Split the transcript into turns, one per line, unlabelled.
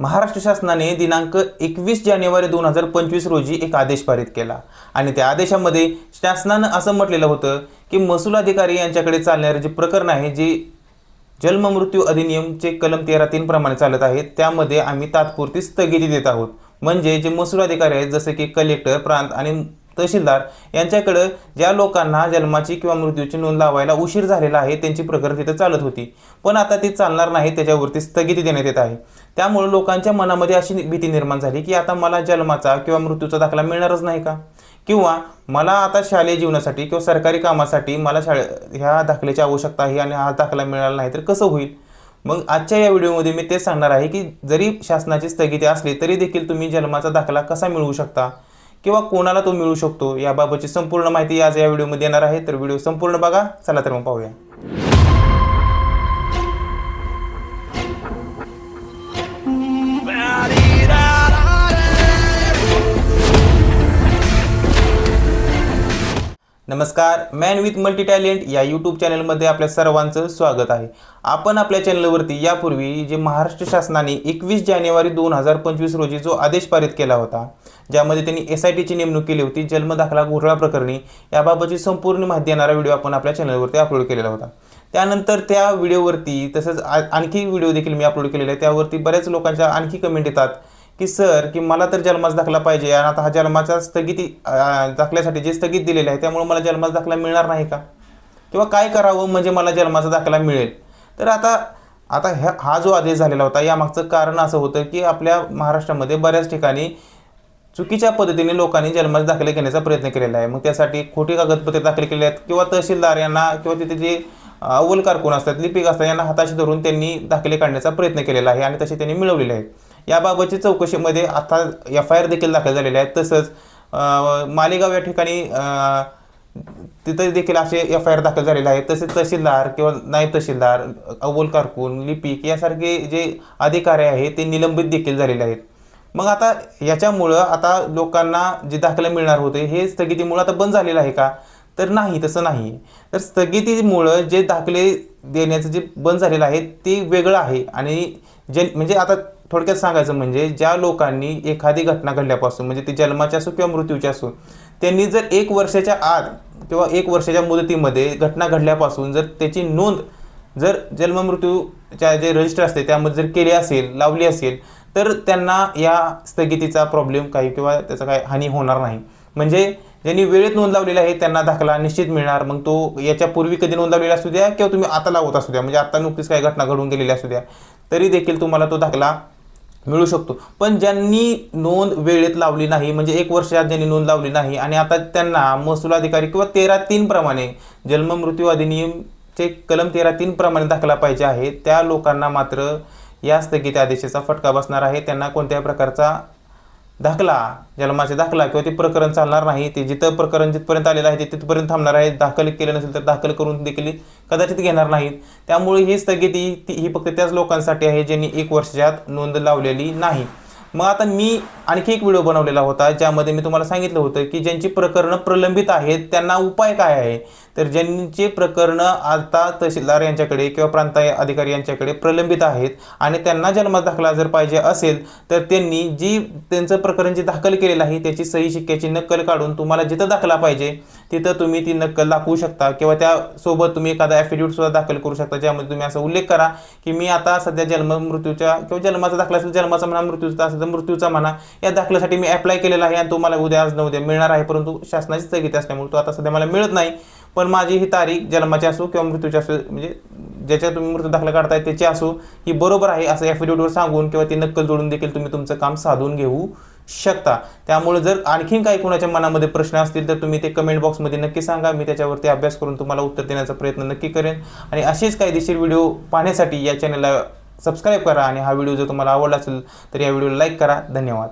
महाराष्ट्र शासनाने दिनांक एकवीस जानेवारी दोन हजार पंचवीस रोजी एक आदेश पारित केला. आणि त्या आदेशामध्ये शासनानं असं म्हटलेलं होतं की महसूल अधिकारी यांच्याकडे चालणारे जे प्रकरण आहे जे जन्ममृत्यू अधिनियमचे कलम तेरा तीन प्रमाणे चालत आहेत त्यामध्ये आम्ही तात्पुरती स्थगिती देत आहोत. म्हणजे जे महसूल अधिकारी आहेत जसे की कलेक्टर प्रांत आणि तहसीलदार यांच्याकडं ज्या लोकांना जन्माची किंवा मृत्यूची नोंद लावायला उशीर झालेला आहे त्यांची प्रकरण तिथं चालत होती. पण आता ती चालणार नाही त्याच्यावरती स्थगिती देण्यात येत आहे. त्यामुळे लोकांच्या मनामध्ये अशी भीती निर्माण झाली की आता मला जन्माचा किंवा मृत्यूचा दाखला मिळणारच नाही का? किंवा मला आता शालेय जीवनासाठी किंवा सरकारी कामासाठी मला शाळे ह्या दाखल्याची आवश्यकता आहे आणि हा दाखला मिळाला नाही तर कसं होईल? मग आजच्या या व्हिडिओमध्ये मी तेच सांगणार आहे की जरी शासनाची स्थगिती असली तरी देखील तुम्ही जन्माचा दाखला कसा मिळवू शकता? किंवा कोणाला तो मिळू शकतो याबाबतची संपूर्ण माहिती आज या व्हिडिओमध्ये येणार आहे. तर व्हिडिओ संपूर्ण बघा चला तर मग पाहूया. नमस्कार मॅन विथ मल्टी टॅलेंट या यूट्यूब चॅनलमध्ये आपल्या सर्वांचं स्वागत आहे. आपण आपल्या चॅनलवरती यापूर्वी जे महाराष्ट्र शासनाने एकवीस जानेवारी दोन हजार पंचवीस रोजी जो आदेश पारित केला होता ज्यामध्ये त्यांनी एस आय टीची नेमणूक केली होती जन्मदाखला घोटाळा प्रकरणी याबाबतची संपूर्ण माहिती देणारा व्हिडिओ आपण आपल्या चॅनलवरती अपलोड केलेला होता. त्यानंतर त्या व्हिडिओवरती तसंच आ- आणखी व्हिडिओ देखील मी अपलोड केलेला आहे त्यावरती बऱ्याच लोकांच्या आणखी कमेंट येतात. की सर की मला तर जन्माचा दाखला पाहिजे आणि आता हा जन्माचा स्थगिती दाखल्यासाठी जे स्थगित दिलेले आहे त्यामुळे मला जन्माचा दाखला मिळणार नाही का? किंवा काय करावं म्हणजे मला जन्माचा दाखला मिळेल? तर आता आता ह्या हा जो आदेश झालेला होता यामागचं कारण असं होतं की आपल्या महाराष्ट्रामध्ये बऱ्याच ठिकाणी चुकीच्या पद्धतीने लोकांनी जन्माचे दाखले घेण्याचा प्रयत्न केलेला आहे. मग त्यासाठी खोटी कागदपत्रे दाखल केले आहेत किंवा तहसीलदार यांना किंवा तिथे जे अव्वल कारकून असतात लिपिक असतात यांना हाताशी धरून त्यांनी दाखले काढण्याचा प्रयत्न केलेला आहे आणि तसे त्यांनी मिळवलेले आहेत. याबाबतची चौकशीमध्ये आता एफ आय आर देखील दाखल झालेले आहेत तसंच मालेगाव या ठिकाणी तिथे देखील असे एफ आय आर दाखल झालेले आहेत. तसेच तहसीलदार किंवा नायब तहसीलदार अव्वल कारकून लिपिक यासारखे जे अधिकारी आहेत ते निलंबित देखील झालेले आहेत. मग आता याच्यामुळं आता लोकांना जे दाखले मिळणार होते हे स्थगितीमुळं आता बंद झालेलं आहे का? तर नाही तसं नाही. तर स्थगितीमुळं जे दाखले देण्याचं जे बंद झालेलं आहे ते वेगळं आहे. आणि जे म्हणजे आता थोडक्यात सांगायचं म्हणजे ज्या लोकांनी एखादी घटना घडल्यापासून म्हणजे ती जन्माची असो किंवा मृत्यूची असो त्यांनी जर एक वर्षाच्या आत किंवा एक वर्षाच्या मुदतीमध्ये घटना घडल्यापासून जर त्याची नोंद जर जन्ममृत्यूच्या जे रजिस्टर असते त्यामध्ये जर केली असेल लावली असेल तर त्यांना या स्थगितीचा प्रॉब्लेम काही किंवा त्याचा काही हानी होणार नाही. म्हणजे ज्यांनी वेळेत नोंद लावलेला आहे त्यांना दाखला निश्चित मिळणार. मग तो याच्यापूर्वी कधी नोंद लावलेला असू द्या किंवा तुम्ही आता लावत असू द्या. म्हणजे आता नुकतीच काही घटना घडून गेलेली असू द्या. तरी देखील तुम्हाला तो दाखला मिळू शकतो. पण ज्यांनी नोंद वेळेत लावली नाही म्हणजे एक वर्षात ज्यांनी नोंद लावली नाही आणि आता त्यांना महसूल अधिकारी किंवा तेरा तीन प्रमाणे जन्म मृत्यू अधिनियमचे कलम तेरा तीन प्रमाणे दाखला पाहिजे आहे त्या लोकांना मात्र या स्थगित आदेशाचा फटका बसणार आहे. त्यांना कोणत्याही प्रकारचा दाखला जन्माचे दाखला किंवा ते प्रकरण चालणार नाही ते जिथं प्रकरण जिथपर्यंत आलेलं आहे ते तिथपर्यंत थांबणार आहे. दाखल केलं नसेल तर दाखल करून देखील कदाचित घेणार नाहीत. त्यामुळे ही स्थगिती ती- ही फक्त त्याच लोकांसाठी आहे ज्यांनी एक वर्षात नोंद लावलेली नाही. मग आता मी आणखी एक व्हिडिओ बनवलेला होता ज्यामध्ये मी तुम्हाला सांगितलं होतं की ज्यांची प्रकरणं प्रलंबित आहेत त्यांना उपाय काय आहे? तर ज्यांचे प्रकरणं आता तहसीलदार यांच्याकडे किंवा प्रांत अधिकारी यांच्याकडे प्रलंबित आहेत आणि त्यांना जन्म दाखला जर पाहिजे असेल तर त्यांनी जी त्यांचं प्रकरण जे दाखल केलेलं आहे त्याची सही शिक्क्याची नक्कल काढून तुम्हाला जिथं दाखला पाहिजे तिथं तुम्ही ती नक्कल दाखवू शकता किंवा त्यासोबत तुम्ही एखादा ॲफिडेविट सुद्धा दाखल करू शकता ज्यामध्ये तुम्ही असा उल्लेख करा की मी आता सध्या जन्म मृत्यूच्या किंवा जन्माचा दाखला असेल जन्माचा म्हणा मृत्यूचा असेल तर मृत्यूचा म्हणा या दाखल्यासाठी मी अप्लाय केलेला आहे आणि तो मला उद्या आज न उद्या मिळणार आहे परंतु शासनाची स्थगिती असल्यामुळे तो आता सध्या मला मिळत नाही. पण माझी ही तारीख जन्माची असो किंवा मृत्यूची असो म्हणजे ज्याच्या तुम्ही मृत्यू दाखला काढताय त्याची असो ही बरोबर आहे असं ॲफिडेविटवर सांगून किंवा ती नक्कल जोडून देखील तुम्ही तुमचं काम साधून घेऊ शकता. त्यामुळे जर आणखीन काही कोणाच्या मनामध्ये प्रश्न असतील तर तुम्ही ते कमेंट बॉक्समध्ये नक्की सांगा. मी त्याच्यावरती अभ्यास करून तुम्हाला उत्तर देण्याचा प्रयत्न नक्की करेन. आणि असेच कायदेशीर व्हिडिओ पाहण्यासाठी या चॅनलला सबस्क्राईब करा आणि हा व्हिडिओ जर तुम्हाला आवडला असेल तर या व्हिडिओला लाईक करा. धन्यवाद.